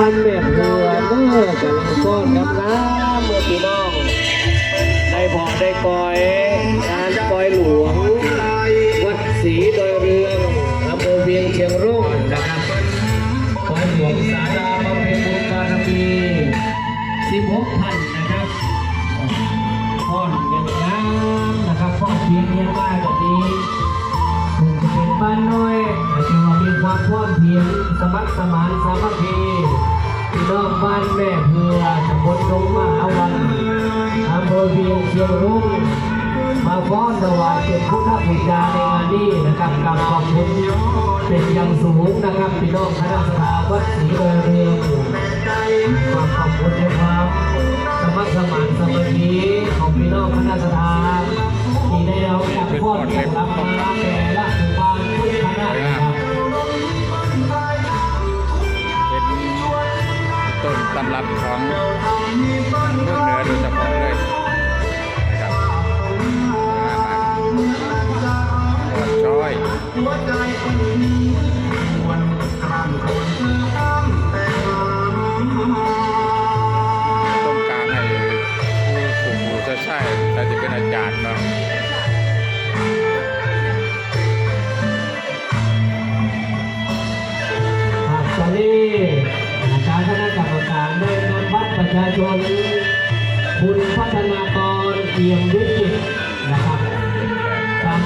มันแบบเรือเมื่อกำลังก้อนกับน้ำเมื่อพี่น้องได้พอได้กอยงานกอยหลวง วัดศรีดอยเรืองอำเภอเวียงเชียงรุ่งนะครับกอยหลวงสาราบำเพ็ญบุญบารมี16ท่านนะครับก้อนยังงามนะครับก้อนเพียงยังมากแบบนี้ถึงจะเป็นบ้านน้อยแต่ถือว่ามีความพร้อมเพียงสมัครสมานสามัคคี แม่เพื่อตำบลดงมหาวันอำเภอเวียงเชียงรุ่งมาฟ้อนถวายเป็นพุทธบูชาในงานนี้นะครับกับขอบคุณเป็นอย่างสูงนะครับพี่น้องคณะสถาวัดศรีเรืองความขอบคุณในความสมัครสมานสมัคคีของพี่น้องคณะสถาที่ได้เอาจากพ่อเก็บรับมาแต่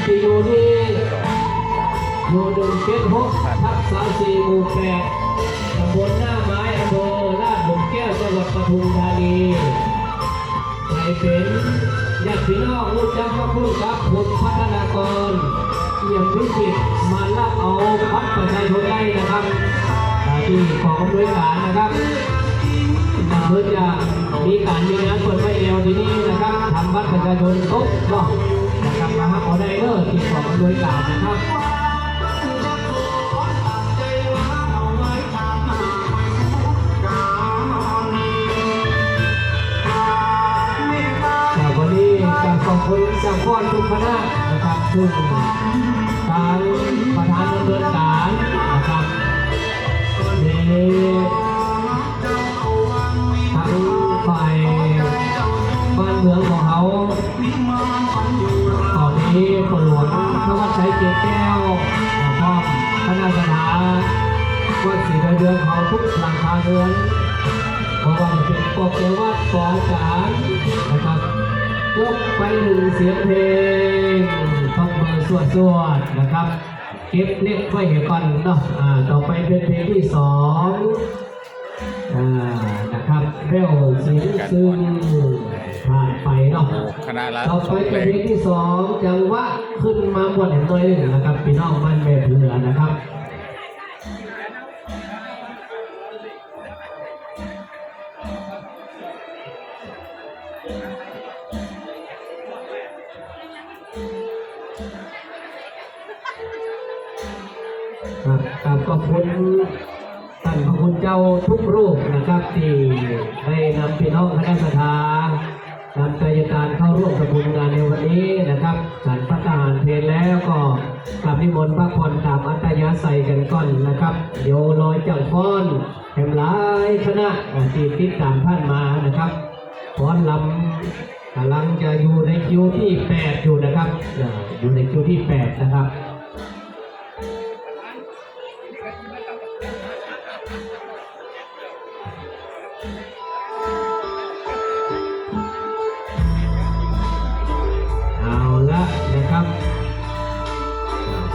ที่อยู่ที่อยู่หนึ่งเจ็ดหกทับสามสี่หมู่แปดตำบลหน้าไม้อำเภอลาดหลุมแก้วจังหวัดปทุมธานีใครเป็นญาติพี่น้องรู้จักว่าพูดครับคุณพัฒนากรเอี่ยมวิจิตมารับเอาบัตรประชาชนได้นะครับที่ของอำนวยการนะครับเพื่อจะมีการมีงานเปิดไฟเอลที่นี่นะครับทำบัตรประชาชนครบรอบ นะครับมาครับออเดอร์ที่ของอำนวยการนะครับวันนี้การขอบคุณจากพ่อทุกคณะนะครับซึ่งทางประธานดำเนินการนะครับใน เขาตอนนี้ฝนหลวงพระวัดชัยเกแก้วแล้วก็คณะสถาวัดศรีดอยเดือนเขาทุกหลังคาเรือนเพราะว่าเป็นปกเกวัดสอนจานนะครับยกไปหนึ่งเสียงเพลงต้องเบอร์สวดสวดๆนะครับเก็บเล็กไว้เห็นก่อนเนาะอ่าต่อไปเป็นเพลงที่สองอ่านะครับเร็วสีซึง ผ่านไปเนาะคณะละต่อสไปองเพลเป็นงเพลงที่สองจังหวะขึ้นมาบนเห็นตัวหนึ่งนะครับพี่น้องมันเบเรือนะครับครับกราบขอบคุณท่านพระคุณเจ้าทุกรูปนะครับที่ได้นำพี่น้องคณะสัทธา นำใจการเข้าร่วมกระบวนงานในวันนี้นะครับการประกาศเพลงแล้วก็กราบนิมนต์พระพรตามอัตยาศัยกันก่อนนะครับเดี๋ยวลอยจังฟ้อนแห่งหลายคณะที่ติดตามท่านมานะครับฟ้อนลำกำลังจะอยู่ในคิวที่ 8 อยู่นะครับอ่าอยู่ในคิวที่ 8 นะครับ ครับ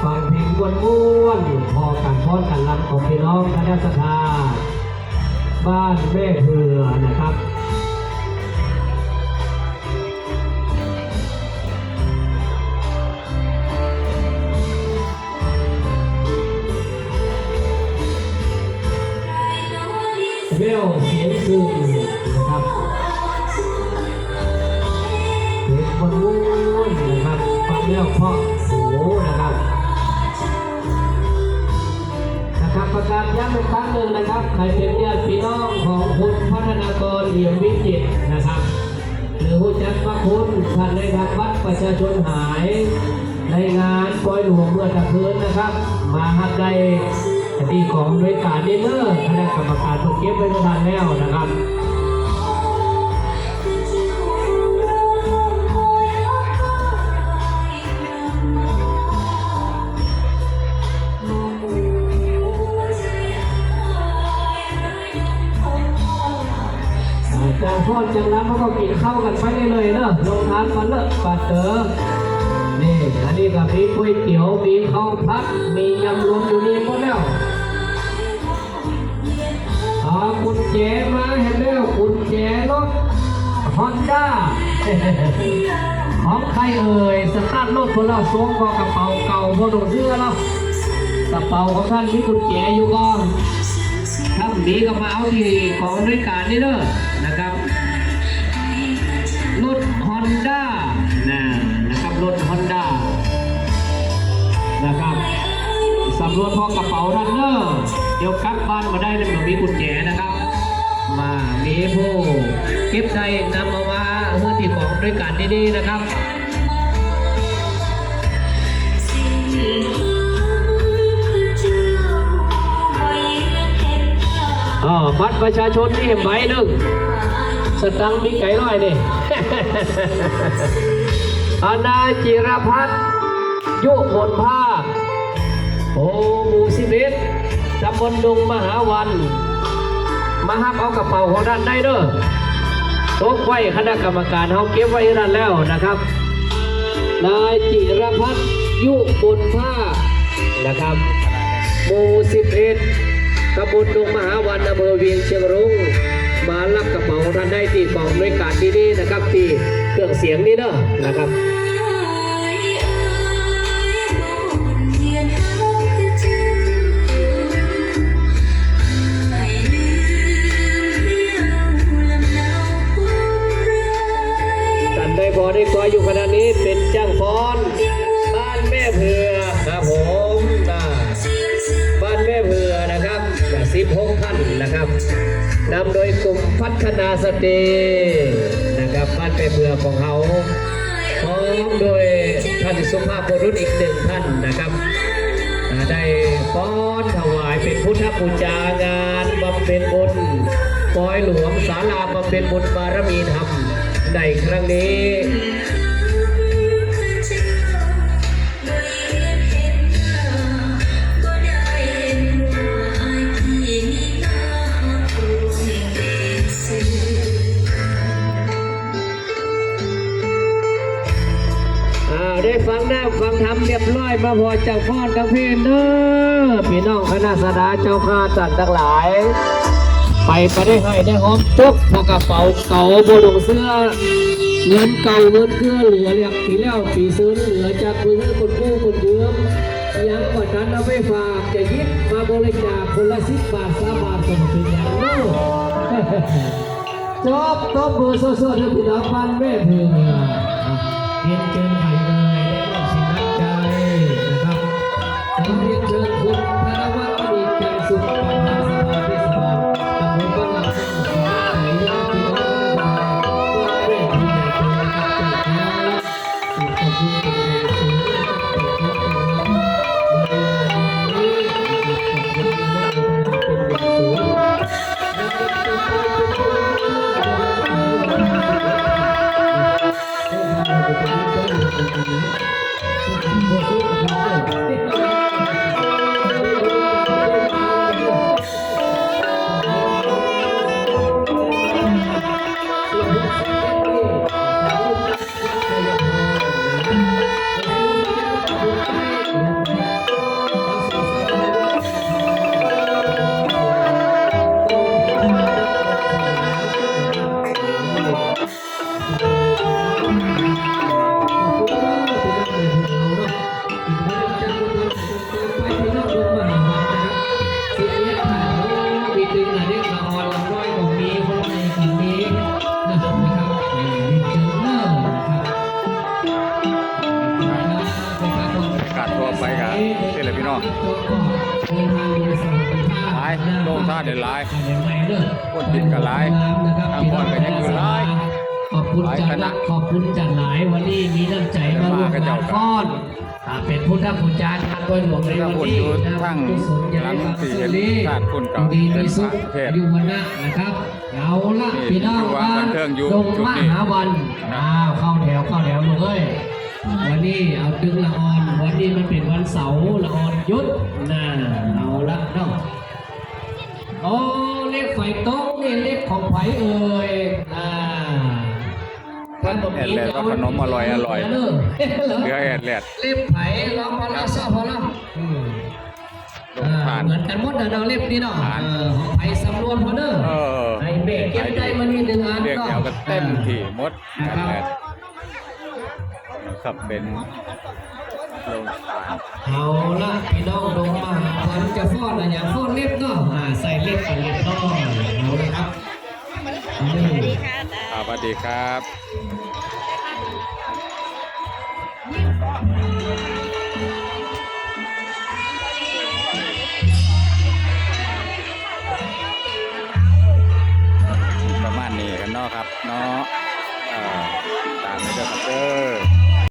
ฟังเพลงม้วนๆพอกันพ้อนกันลำของพี่น้องคณะสถาบ้านแม่เหือนะครับเวลเสียงซึงนะครับเสียง คนม้นนะครับฟังแล้วเพราะหูนะครับนะครับประกาศย้ำอีกครั้งหนึ่งนะครับใครเป็นญาติพี่น้องของคุณพัฒนากรเอี่ยมวิจิตรนะครับ หรือผู้จัดพระคุณท่านได้รับบัตรประชาชนหายในงานปล่อยหลวงเมื่อตะคืนนะครับ มาหักใดที่ของโดยการดีเนอร์คณะกรรมการเพิ่งเก็บไว้ทานแล้วนะครับ พอจังแล้วเขาก็กินข้าวกันไปเลยเนอะลงทานกันเลอะปัดเตอนี่อันนี้ก็มีก๋วยเตี๋ยวมีข้าวผัด มียำรวมอยู่นี่หมดแล้วเอากุญแจมาเห็นแล้วกุญแจรถฮอนด้าของใครเอ่ยสตาร์ทรถคนเราสวมกอกระเป๋าเก่าพอดงเสื้อแล้วกระเป๋าของท่านมีกุญแจอยู่ก่อนถ้าหนีก็มาเอาที่ของด้วยการนี่เด้อ สำรวพอกระเป๋าท่านเด้อเดี๋ยวกลับบ้านมาได้เลยมันมีกุญแจนะครับ มามีผู้เก็บได้นำเอามาเพื่อที่ของด้วยการดีๆนะครับอ๋อบัตรประชาชนนี่ใบหนึ่งสตังมีไก่ร้อยนี่อาณาจิรพัฒน์ยุพลภา โอ้หมู่สิบเอ็ดตำบลดงมหาวัน มาฮับเอากระเป๋าของท่านได้เด้อตกไว้คณะกรรมการเขาเก็บไว้นั่นแล้วนะครับ นายจิรพัฒน์ยุพลภานะครับหมู่สิบเอ็ดตำบลดงมหาวันอำเภอเวียงเชียงรุ้งมารับกระเป๋าของท่านได้ที่กองด้วยการที่นี่นะครับที่เครื่องเสียงนี่เนอนะครับ นำโดยกลุ่มพัฒนาสตรีนะครับบ้านไปเมือของเขาพร้อมโดยท่านสุภาพบุรุษอีกหนึ่งท่านนะครับได้ป้อนถวายเป็นพุทธบูชางานบำเพ็ญบุญปอยหลวงศาลาบำเพ็ญบุญบารมีธรรมในครั้งนี้ พอจ้าพ่อกับเพนเด้อพี่น้องคณะสดาเจ้าข้าจัดทั้งหลาย ไปก็ได้ให้ได้หอมจกพอกระเป๋าเก่าบนงเสื้อเงินเก่าเงินเกลือเหลือเรียกปีแล้วปีซื้อเหลือจากมือคนกู้คนเยืมยังกว่านั้นเอาไปฝากจะยิบมาบริจาคคนละสิบบาทสามบาทสมเป็นอย่างนู้จบตบมือสดๆให้พี่น้องบ้านแม่เพื่อนเรียนเชิญใครเลยได้ หลายโลงท่าเดินหลายคนติดกันหลายทางก่อนก็ยังอยู่หลายขอบคุณหลายจัดคหณะลักขอบคุณจัดหลายวันนี้มีน้ำใจมาร่วมงานก้อนอ่าเป็นพุทธบูชาทานโดยหลวงในวันนี้นะทั้งกุศลใหญ่หลังครับสี่สุเห็นรีชาติคุณเก่าดีมีสุขเป็นพระเทศอยู่วันนะนะครับเอาละนี่พี่น้องอยู่วังบันเทิงอยู่ดงจุดมนี้หาวันอ้าวเข้าแถวเข้าแถวลูกเอ้ย วันนี้เอาดึงละออน วันนี้มันเป็นวันเสาร์ละออนหยุดน่าเอาละเนาะโอ้เล็บไฟโต๊ะนี่เล็บของไผเอ่ยอ่าท่านบอกแอดแลดว่าขนมอร่อยอร่อยเด้อเหลือแอดแลดเล็บไผลองพอแล้วซะพอแล้วอืมลงผ่านเหมือนกันหมดนะเราเล็บนี่เนาะผ่านเออของไผสำรวจพอเด้อเออไอ้เบรกเก็บได้มานี่หนึ่งอันเรียกก็แถวกันเต็มที่หมดนะแอคดรับแลด ครับเป็นโรงทาน เอาละพี่น้องลงมาหาพันจะฟ้อนอะไรอย่างฟ้อนเล็บเนาะอ่าใส่เล็บกับเล็บน้อยเอาละครับอืมอ่าสวัสดีครับ ประมาณนี้กันเนาะครับเนาะเอ่อตามนี้เด้อครับเด้อ